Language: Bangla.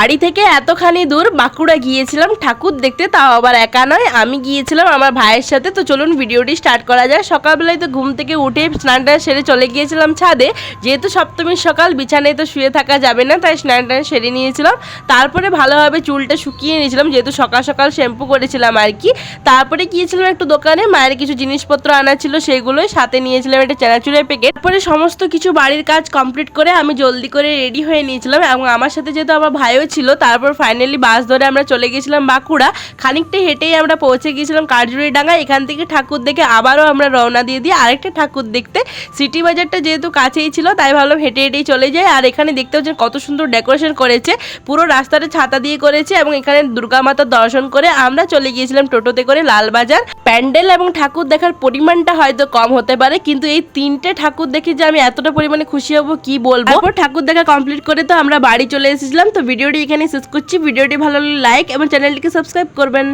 বাড়ি থেকে এতখানি দূর বাঁকুড়া গিয়েছিলাম, ঠাকুর দেখতে, তাও আবার একা নয়, আমি গিয়েছিলাম আমার ভাইয়ের সাথে। তো চলুন ভিডিওটি স্টার্ট করা যায় সকালবেলায় তো ঘুম থেকে উঠে স্নান টান সেরে চলে গিয়েছিলাম ছাদে। যেহেতু সপ্তমীর সকাল, বিছানায় তো শুয়ে থাকা যাবে না, তাই স্নান টান সেরে নিয়েছিলাম। তারপরে ভালোভাবে চুলটা শুকিয়ে নিয়েছিলাম, যেহেতু সকাল সকাল শ্যাম্পু করেছিলাম আর কি। তারপরে গিয়েছিলাম একটু দোকানে, মায়ের কিছু জিনিসপত্র আনা ছিল, সেগুলোই সাথে নিয়েছিলাম একটা চানাচুরের প্যাকেট। তারপরে সমস্ত কিছু বাড়ির কাজ কমপ্লিট করে আমি জলদি করে রেডি হয়ে নিয়েছিলাম এবং আমার সাথে যেহেতু আমার ভাইও ছিল, তারপর ফাইনালি বাস ধরে আমরা চলে গেছিলাম বাঁকুড়া। খানিকটা হেঁটেই আমরা পৌঁছে গিয়েছিলাম কারজুরি ডাঙ্গা এখান থেকে ঠাকুর দেখে আবারও আমরা রওনা দিয়ে দিই। আরেকটা ঠাকুর দেখতে সিটি বাজারটা যেহেতু কাছেই ছিল, তাই ভাবলাম হেঁটে হেঁটেই চলে যাই। আর এখানে দেখতে হচ্ছেন কত সুন্দর ডেকোরেশন করেছে। পুরো রাস্তাটা ছাতা দিয়ে করেছে এবং এখানে দুর্গা মাতার দর্শন করে আমরা চলে গিয়েছিলাম টোটোতে করে লালবাজার। প্যান্ডেল এবং ঠাকুর দেখার পরিমাণটা হয়তো কম হতে পারে, কিন্তু এই তিনটে ঠাকুর দেখে যে আমি এতটা পরিমাণে খুশি হব, কি বলব? ঠাকুর দেখা কমপ্লিট করে তো আমরা বাড়ি চলে এসেছিলাম। তো ভিডিওটি এখানে শেষ করছি। ভিডিওটি ভালো লাগলে লাইক এবং চ্যানেলটিকে সাবস্ক্রাইব করবেন।